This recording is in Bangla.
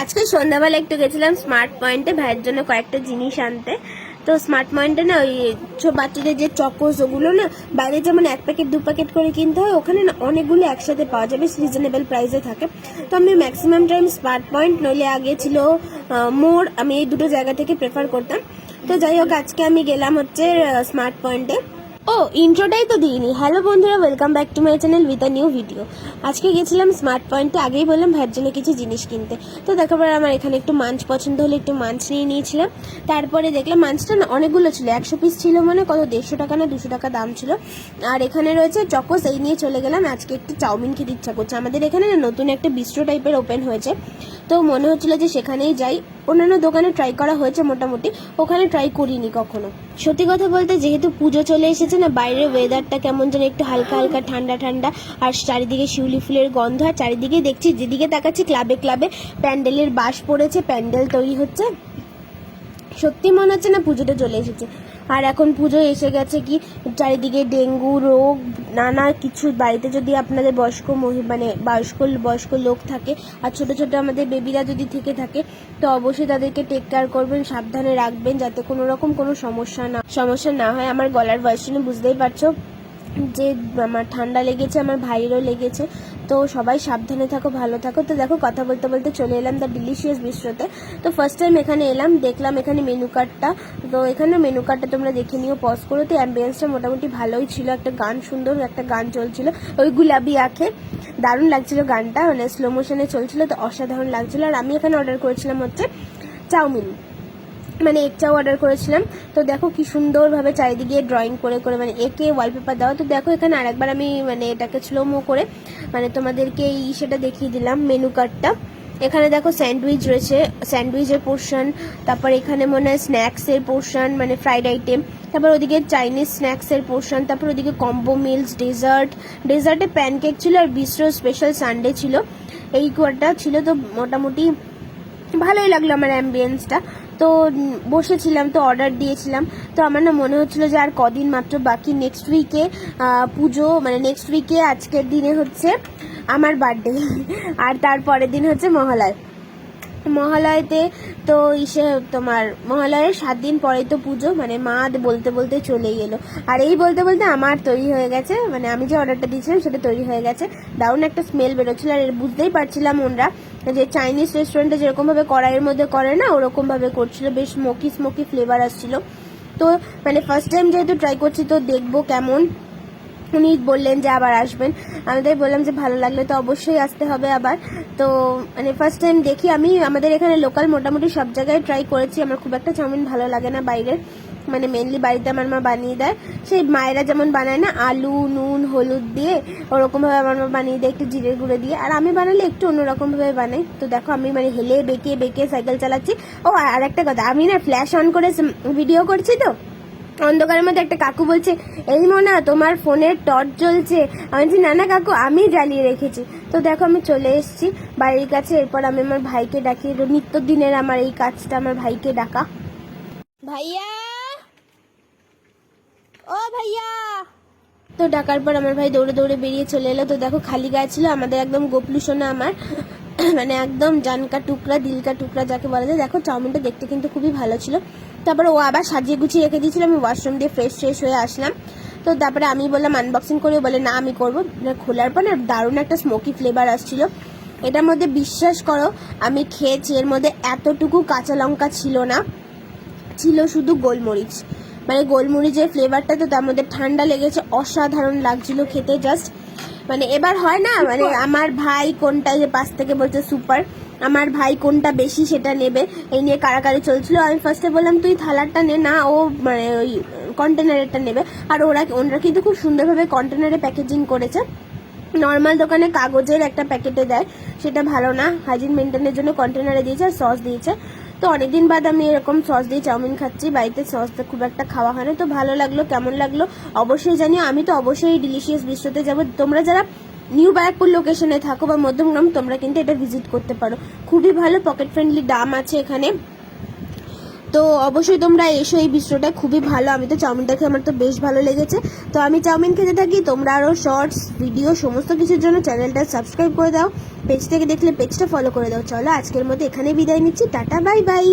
আজকে সন্ধ্যাবেলা একটু গেছিলাম স্মার্ট পয়েন্টে ভাইয়ের জন্য কয়েকটা জিনিস আনতে। তো স্মার্ট পয়েন্টে না ওই ছোট বাচ্চাদের যে চকোস ওগুলো না, বাইরে যেমন এক প্যাকেট দু প্যাকেট করে কিনতে হয়, ওখানে না অনেকগুলো একসাথে পাওয়া যাবে রিজনেবল প্রাইসে থাকে। তো আমি ম্যাক্সিমাম টাইম স্মার্ট পয়েন্ট নইলে আগে ছিল মোর আমি এই দুটো জায়গা থেকে প্রেফার করতাম। তো যাই হোক, আজকে আমি গেলাম হচ্ছে স্মার্ট পয়েন্টে ও ইন্ট্রোটাই তো দিইনি। হ্যালো বন্ধুরা welcome back to my channel with a new video আজকে গেছিলাম স্মার্ট পয়েন্টে আগেই বললাম ভাইয়ের জন্য কিছু জিনিস কিনতে। তো দেখার পর আমার এখানে একটু মাঞ্চ পছন্দ হলে একটু মাঞ্চ নিয়ে নিয়েছিলাম। তারপরে দেখলাম মাঞ্চটা না অনেকগুলো ছিল, একশো পিস ছিল মানে কত, দেড়শো টাকা না দুশো টাকা দাম ছিল। আর এখানে রয়েছে চকোস এই নিয়ে চলে গেলাম। আজকে একটু চাউমিন খেতে ইচ্ছা করছে। আমাদের এখানে না নতুন একটা বিস্ট্রো টাইপের ওপেন হয়েছে। তো মনে হচ্ছিল যে সেখানেই যাই। অন্যান্য দোকানে ট্রাই করা হয়েছে মোটামুটি, ওখানে ট্রাই করিনি কখনো। সত্যি কথা বলতে যেহেতু পুজো চলে এসেছে না, বাইরের ওয়েদারটা কেমন যেন একটু হালকা হালকা ঠান্ডা ঠান্ডা, আর চারিদিকে শিউলি ফুলের গন্ধ, আর চারিদিকে দেখছি, যেদিকে তাকাচ্ছি ক্লাবে ক্লাবে প্যান্ডেলের বাস পড়েছে, প্যান্ডেল তৈরি হচ্ছে। সত্যি মনে হচ্ছে না পুজোটা চলে এসেছে। আর এখন পুজো এসে গেছে কি, চারিদিকে ডেঙ্গু রোগ, নানা কিছু। বাড়িতে যদি আপনাদের বয়স্ক মানে বয়স্ক বয়স্ক লোক থাকে আর ছোট ছোট আমাদের বেবিরা যদি থেকে থাকে, তো অবশ্যই তাদেরকে টেক কেয়ার করবেন, সাবধানে রাখবেন যাতে কোনো রকম কোনো সমস্যা না সমস্যা না হয়। আমার গলার বয়স বুঝতেই পারছ যে আমার ঠান্ডা লেগেছে, আমার ভাইয়েরও লেগেছে। তো সবাই সাবধানে থাকো, ভালো থাকো। তো দেখো, কথা বলতে বলতে চলে এলাম দ্য ডিলিশিয়াস বিস্ট্রোতে তো ফার্স্ট টাইম এখানে এলাম, দেখলাম এখানে মেনু কার্ডটা তো এখানে মেনু কার্ডটা তোমরা দেখে নিও পজ করো। তো অ্যাম্বিয়েন্সটা মোটামুটি ভালোই ছিল, একটা গান সুন্দর, একটা গান চলছিল। ওই গুলাবি আঁখে, দারুণ লাগছিল গানটা মানে স্লো মোশনে চলছিল, তো অসাধারণ লাগছিল। আর আমি এখানে অর্ডার করেছিলাম হচ্ছে চাউমিন। মানে এগ চাও অর্ডার করেছিলাম। তো দেখো কি সুন্দরভাবে চারিদিকে ড্রয়িং করে করে মানে একে ওয়ালপেপার দেওয়া। তো দেখো এখানে আরেকবার আমি মানে এটাকে স্লো মো করে মানে তোমাদেরকে এই সেটা দেখিয়ে দিলাম মেনু কার্ডটা এখানে দেখো স্যান্ডউইচ রয়েছে স্যান্ডউইচের পোর্শন তারপর এখানে মনে হয় স্ন্যাক্সের পোর্শন মানে ফ্রাইড আইটেম তারপর ওদিকে চাইনিজ স্ন্যাক্সের পোর্শন তারপর ওদিকে কম্বো মিলস ডেজার্ট ডেজার্টে প্যানকেক ছিল আর বিস্ট্রো স্পেশাল সানডে ছিল। এই কোয়ারটা ছিল তো মোটামুটি ভালোই লাগল আমার অ্যাম্বিয়েন্সটা তো বসেছিলাম, তো অর্ডার দিয়েছিলাম। তো আমার না মনে হচ্ছিল যে আর কদিন মাত্র বাকি নেক্সট উইকে পুজো মানে নেক্সট উইকে আজকের দিনে হচ্ছে আমার বার্থডে আর তারপরের দিন হচ্ছে মহালয়। মহালয়তে তো ইসে তোমার মহালয়ের সাত দিন পরে তো পুজো মানে মা বলতে বলতে চলেই গেলো আর এই বলতে বলতে আমার তৈরি হয়ে গেছে মানে আমি যে অর্ডারটা দিয়েছিলাম সেটা তৈরি হয়ে গেছে। দারুণ একটা স্মেল বেরোচ্ছিল আর বুঝতেই পারছিলাম ওনরা যে চাইনিজ রেস্টুরেন্টে যেরকমভাবে কড়াইয়ের মধ্যে করে না, ওরকমভাবে করছিল, বেশ স্মোকি স্মোকি ফ্লেভার আসছিল। তো মানে ফার্স্ট টাইম যেহেতু ট্রাই করছি, তো দেখব কেমন উনি বললেন যে আবার আসবেন। আমি তাই বললাম যে ভালো লাগলে তো অবশ্যই আসতে হবে আবার। তো মানে ফার্স্ট টাইম দেখি, আমি আমাদের এখানে লোকাল মোটামুটি সব জায়গায় ট্রাই করেছি। আমার খুব একটা চাউমিন ভালো লাগে না বাইরের। মানে মেনলি বাড়িতে আমার মা বানিয়ে দেয়। সেই মায়েরা যেমন বানায় না, আলু, নুন, হলুদ দিয়ে ওরকমভাবে আমার মা বানিয়ে দেয়, একটু জিরে গুঁড়ো দিয়ে। আর আমি বানালে একটু অন্যরকমভাবে বানাই। তো দেখো, আমি মানে হেলে বেঁকে বেঁকে সাইকেল চালাচ্ছি। ও, আর একটা কথা, আমি না ফ্ল্যাশ অন করে ভিডিও করছি তো? অন্ধকারের মধ্যে একটা কাকু বলছে এই মোনা তোমার ফোনের টর্চ জ্বলছে। আমি বলছি না না কাকু আমি জ্বালিয়ে রেখেছি। তো দেখো আমি চলে এসেছি বাড়ির কাছে। এরপর আমি আমার ভাইকে ডাকি নিত্য দিনের আমার এই কাজটা আমার ভাইকে ডাকা। ভাইয়া? ও ভাইয়া? তো ডাকার পর আমার ভাই দৌড়ে দৌড়ে বেরিয়ে চলে এলো। তো দেখো খালি গায়ে ছিল আমাদের একদম গোপলু সোনা আমার। মানে একদম জানকা টুকরা, দিলকা টুকরা যাকে বলা যায়। দেখো, চাউমিনটা দেখতে কিন্তু খুবই ভালো ছিল। তারপরে ও আবার সাজিয়ে গুছিয়ে রেখে দিয়েছিল। আমি ওয়াশরুম দিয়ে ফ্রেশ ফ্রেশ হয়ে আসলাম। তো তারপরে আমি বললাম আনবক্সিং করে বলে, না, আমি করব। মানে খোলার পর না দারুণ একটা স্মোকি ফ্লেভার আসছিল। এটার মধ্যে বিশ্বাস করো, আমি খেয়েছি। এর মধ্যে এতটুকু কাঁচা লঙ্কা ছিল না। ছিল শুধু গোলমরিচ। মানে গোলমরিচের ফ্লেভারটা তো তার মধ্যে ঠান্ডা লেগেছে অসাধারণ লাগছিল খেতে জাস্ট মানে এবার হয় না মানে আমার ভাই কোনটা যে পাশ থেকে বলছে সুপার আমার ভাই কোনটা বেশি সেটা নেবে এই নিয়ে কারাকারি চলছিল। আমি ফার্স্টে বললাম তুই থালারটা নে না ও মানে ওই কন্টেনারেরটা নেবে। আর ওরা ওনারা কিন্তু খুব সুন্দরভাবে কন্টেনারে প্যাকেজিং করেছে। নর্মাল দোকানে কাগজের একটা প্যাকেটে দেয় সেটা ভালো না হাইজিন মেনটেনের জন্য কন্টেনারে দিয়েছে আর সস দিয়েছে। তো অনেকদিন বাদ আমি এরকম সস দিয়ে চাউমিন খাচ্ছি। বাড়িতে সস খুব একটা খাওয়া হয় না। তো ভালো লাগল, কেমন লাগল? অবশ্যই জানিও। আমি তো অবশ্যই ডিলিশিয়াস বিশ্বতে যাব। তোমরা যারা নিউ ব্যারাকপুর লোকেশনে থাকো বা মধ্যমগ্রাম, তোমরা কিন্তু এটা ভিজিট করতে পারো। খুবই ভালো পকেট ফ্রেন্ডলি দাম আছে এখানে। তো অবশ্যই তোমরা এসো, এই বিস্ট্রোটা খুবই ভালো। আমি তো চাউমিনটা খেয়ে আমার তো বেশ ভালো লেগেছে। তো আমি চাউমিন খেতে থাকি, তোমরা আরও শর্টস ভিডিও সমস্ত কিছুর জন্য চ্যানেলটা সাবস্ক্রাইব করে দাও। পেজ থেকে দেখলে পেজটা ফলো করে দাও। চলো, আজকের মতো এখানে বিদায় নিচ্ছি। Tata bye bye